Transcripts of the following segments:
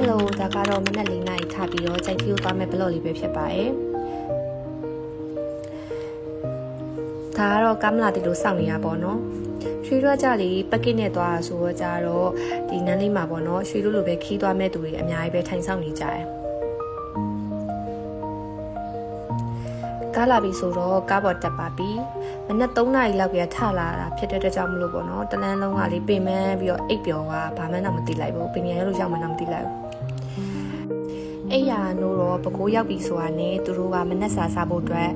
Hello ဒါကတော့မနက်၄နာရီထပြီးတော့ကြိုက်တီကိုသွားမဲ့ဘလော့လေးပဲဖြစ်ပါတယ်ဒါကတော့ကမလာတီလို့စောင့်နေရပါတော့ရွှေရွှကြလေးပက်ကစ်နဲ့သွားတာဆိုတော့ကြတော့ဒီနန်းလေးမှာပေါ့နော်ရွှေလိုလိုပဲခီးသွားမဲ့သူတွေအများကြီးပဲထိုင်ဆောင်နေကြတယ်ကားလာပြီဆိုတော့ကားပေါ်တက်ပါပြီမနက်3နာရီလောက်ကထလာတာဖြစ်တဲ့အတွက်ကြောင့်မလို့ပေါ့နော်တလန်းလုံးကလေးပင်မပြီးတော့အိပ်ပျော်ကဘာမှတော့မသိလိုက်ဘူးပင်ရရလို့ရောက်မှတော့မသိလိုက်ဘူး အဲ့ရနိုးတော့ပကိုးရောက်ပြီဆိုတာနဲ့သူတို့ကမနက်စာစားဖို့အတွက်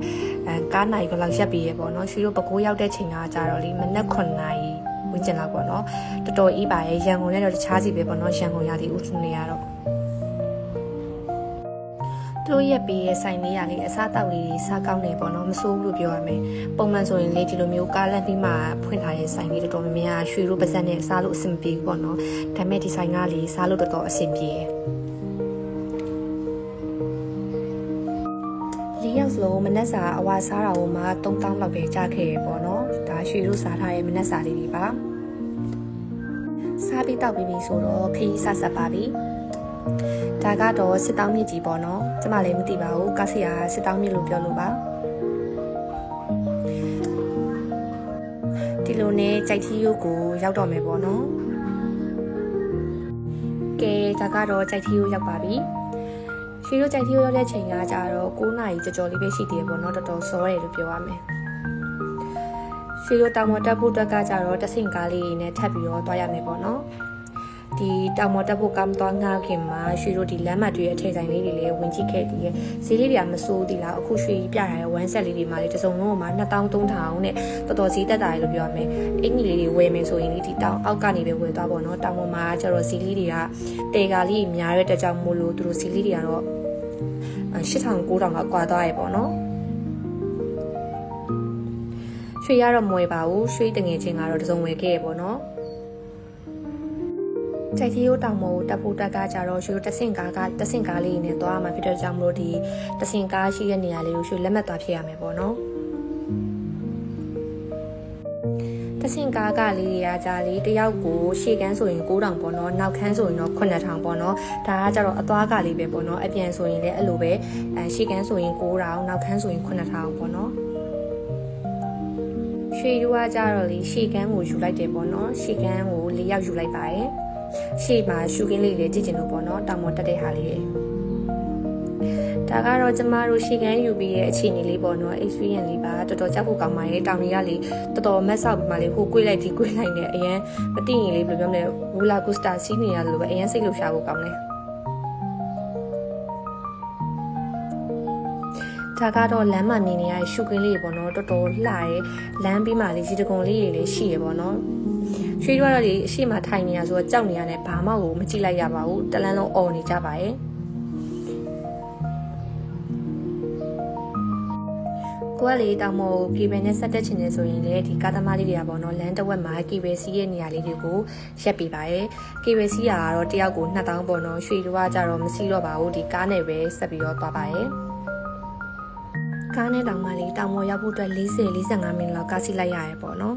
အဲကားနိုင်ဘယ်လောက်ရက်ပြီးရပေါ့နော်ရွှေတို့ပကိုးရောက်တဲ့ချိန်ကကြတော့လေမနက်9နာရီဝင်းကျင်လောက်ပေါ့နော်တော်တော်အေးပါရဲ့ရန်ကုန်နဲ့တော့တခြားစီပဲပေါ့နော်ရန်ကုန်ရာသီဥတုနေရတော့သူတို့ရက်ပေးရဲ့ဆိုင်လေးရလေးအစားတောက်လေးတွေစားကောင်းနေပေါ့နော်မစိုးဘူးလို့ပြောရမယ်ပုံမှန်ဆိုရင်လေဒီလိုမျိုးကားလန့်ပြီးမှဖွင့်ထားတဲ့ဆိုင်လေးတော်တော်များများရွှေရိုးပါးစပ်နဲ့စားလို့အဆင်ပြေပေါ့နော်ဒါပေမဲ့ဒီဆိုင်ကလေစားလို့တော်တော်အဆင်ပြေတယ် ၄ယောက်စလုံးမနက်စာအဝါစားတာကိုမှ3000လောက်ပဲကြားခဲ့ရပေါ့နော်ဒါရွှေတို့စားထားတဲ့မနက်စာလေးတွေပါစားပြီးတောက်ပြီးပြီဆိုတော့ခရီးဆက်ဆက်ပါပြီဒါကတော့စစ်တောင်းမြစ်ကြီးပေါ့နော်ကျမလည်းမသိပါဘူးကာဆီယာစစ်တောင်းမြစ်လို့ပြောလို့ပါဒီလိုနဲ့ကြိုက်ထီးရိုးကိုရောက်တော့မယ်ပေါ့နော်ကဲဒါကတော့ကြိုက်ထီးရိုးရောက်ပါပြီ တို့ကြိုက်ထီးရုပ်ရောက်တဲ့ချိန်ကကြတော့9နာရီကြော်ကြော်လေးပဲရှိသေးတယ်ပေါ့နော်တော်တော်စောတယ်လို့ပြောရမယ်ရွှေတို့တောင်ပေါ်တက်ဖို့အတွက်ကကြတော့တဆင့်ကားလေးနဲ့ထပ်ပြီးတော့သွားရမယ်ပေါ့နော်ဒီတောင်မော်တက်ဖို့ကမ်းသွားငှားခင်မှာရွှေတို့ဒီလမ်းမတွေရဲ့အထည်ဆိုင်လေးတွေလည်းဝင်ကြည့်ခဲ့သေးရဲ့ဈေးလေးတွေကမစိုးသေးလားအခုရွှေပြထားတဲ့ဝမ်းဆက်လေးတွေမှာလေတစုံလုံးမှာ2000 3000နဲ့တော်တော်ဈေးတက်တာလို့ပြောရမယ်အင်ကြီးလေးတွေဝယ်မယ်ဆိုရင်ဒီတောင်အောက်ကနေပဲဝယ်သွားပေါ့နော်တောင်ပေါ်မှာကျတော့ဈေးလေးတွေကတေကာလေးများတဲ့တကြောင်မို့လို့သူတို့ဈေးလေးတွေကတော့ 8000 9000ကကွာသွားရဲ့ပေါ့နော်ရွှေရတော့မဝယ်ပါဘူးရွှေတငယ်ချင်းကတော့တစုံဝယ်ခဲ့ရပေါ့နော်ကြိုက်သေးရိုးတောင်ပေါ်ကိုတက်ဖို့တက်ကကြတော့ရွှေတဆင့်ကားကတဆင့်ကားလေးနဲ့သွားမှာဖြစ်တဲ့ကြောင့်မလို့ဒီတဆင့်ကားရှိတဲ့နေရာလေးကိုရွှေလက်မှတ်သွားဖြစ်ရမယ်ပေါ့နော် တဆင့်ကားကလေးတွေကကြလေးတယောက်ကိုရှေ့ကန်းဆိုရင်9000ပေါ့နော်နောက်ခန်းဆိုရင်တော့9000ပေါ့နော်ဒါကကြတော့အသွားကလေးပဲပေါ့နော်အပြန်ဆိုရင်လည်းအဲ့လိုပဲအဲရှေ့ကန်းဆိုရင်9000နောက်ခန်းဆိုရင်9000ပေါ့နော်ရွှေယူကကြတော့လေရှေ့ကန်းကိုယူလိုက်တယ်ပေါ့နော်ရှေ့ကန်းကို၄ယောက်ယူလိုက်ပါတယ်ရှေ့မှာရှူကင်းလေးတွေကြည့်ကျင်လို့ပေါ့နော်တောင်ပေါ်တက်တဲ့ဟာလေးတွေ ဒါကတော့ကျမတို့ရှေ့ကန်းယူပြီးရဲ့အခြေအနေလေးပေါ့နော် experience လေးပါတော်တော်ကြောက်ဖို့ကောင်းပါတယ်တောင်ကြီးကလေတော်တော်မက်ဆောက်ပြီးမှလေဟိုကွေးလိုက်ဒီကွေးလိုက်နေအရင်မသိရင်လေးဘယ်လိုပြောမလဲ roller coaster စီးနေရတယ်လို့ပဲအရင်စိတ်လှုပ်ရှားဖို့ကောင်းတယ်ဒါကတော့လမ်းမှာမြင်နေရတဲ့ရှုခင်းလေးပေါ့နော်တော်တော်လှရဲလမ်းပြီးမှလေးဒီတကုံလေးတွေလည်းရှိရပေါ့နော်ရွှေတို့ကတော့ဒီအရှိမထိုင်နေရဆိုတော့ကြောက်နေရတယ်ဘာမှကိုမကြည့်လိုက်ရပါဘူးတလန်းလုံးអော်နေကြပါရဲ့ ကိုကလေတောင်မောကီဘယ်နဲ့ဆက်တက်ချင်နေဆိုရင်လေဒီကားသမားလေးတွေကပေါ့နော်လမ်းတစ်ဝက်မှာကီဘယ်စီးရဲ့နေရာလေးတွေကိုရက်ပြပါရဲ့ကီဘယ်စီးကတော့တယောက်ကို2000ပေါ့နော်ရွှေတို့ကကြတော့မစီးတော့ပါဘူးဒီကားနဲ့ပဲဆက်ပြီးတော့သွားပါရဲ့ကားနဲ့တောင်မှလေတောင်မောရောက်ဖို့အတွက်40 45မိနစ်လောက်ကားစီးလိုက်ရရဲပေါ့နော်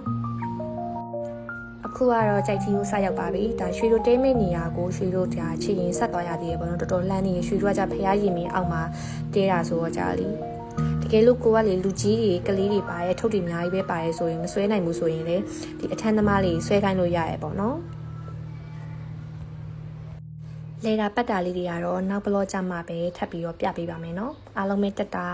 အခုကတော့ကြိုက်တီကိုစရောက်ပါပြီဒါရွှေတို့တဲမိတ်နေရာကိုရွှေတို့ဒါချစ်ရင်ဆက်သွားရသေးတယ်ပေါ့နော်တော်တော်လှမ်းနေရွှေတို့ကကြဖျားရည်မင်းအောက်မှာတဲတာဆိုတော့ကြာလी တကယ်လို့ကိုကလေလူကြီးတွေကလေးတွေပါရဲ့ထုတ်တွေအများကြီးပဲပါရဲ့ဆိုရင်မဆွဲနိုင်ဘူးဆိုရင်လေဒီအထမ်းသမားလေးဆွဲခိုင်းလို့ရရဲ့ပေါ့နော်လေတာပတ်တာလေးတွေကတော့နောက်ဘလော့ကြမှာပဲထပ်ပြီးတော့ပြပေးပါမယ်နော်အားလုံးပဲတက်တာ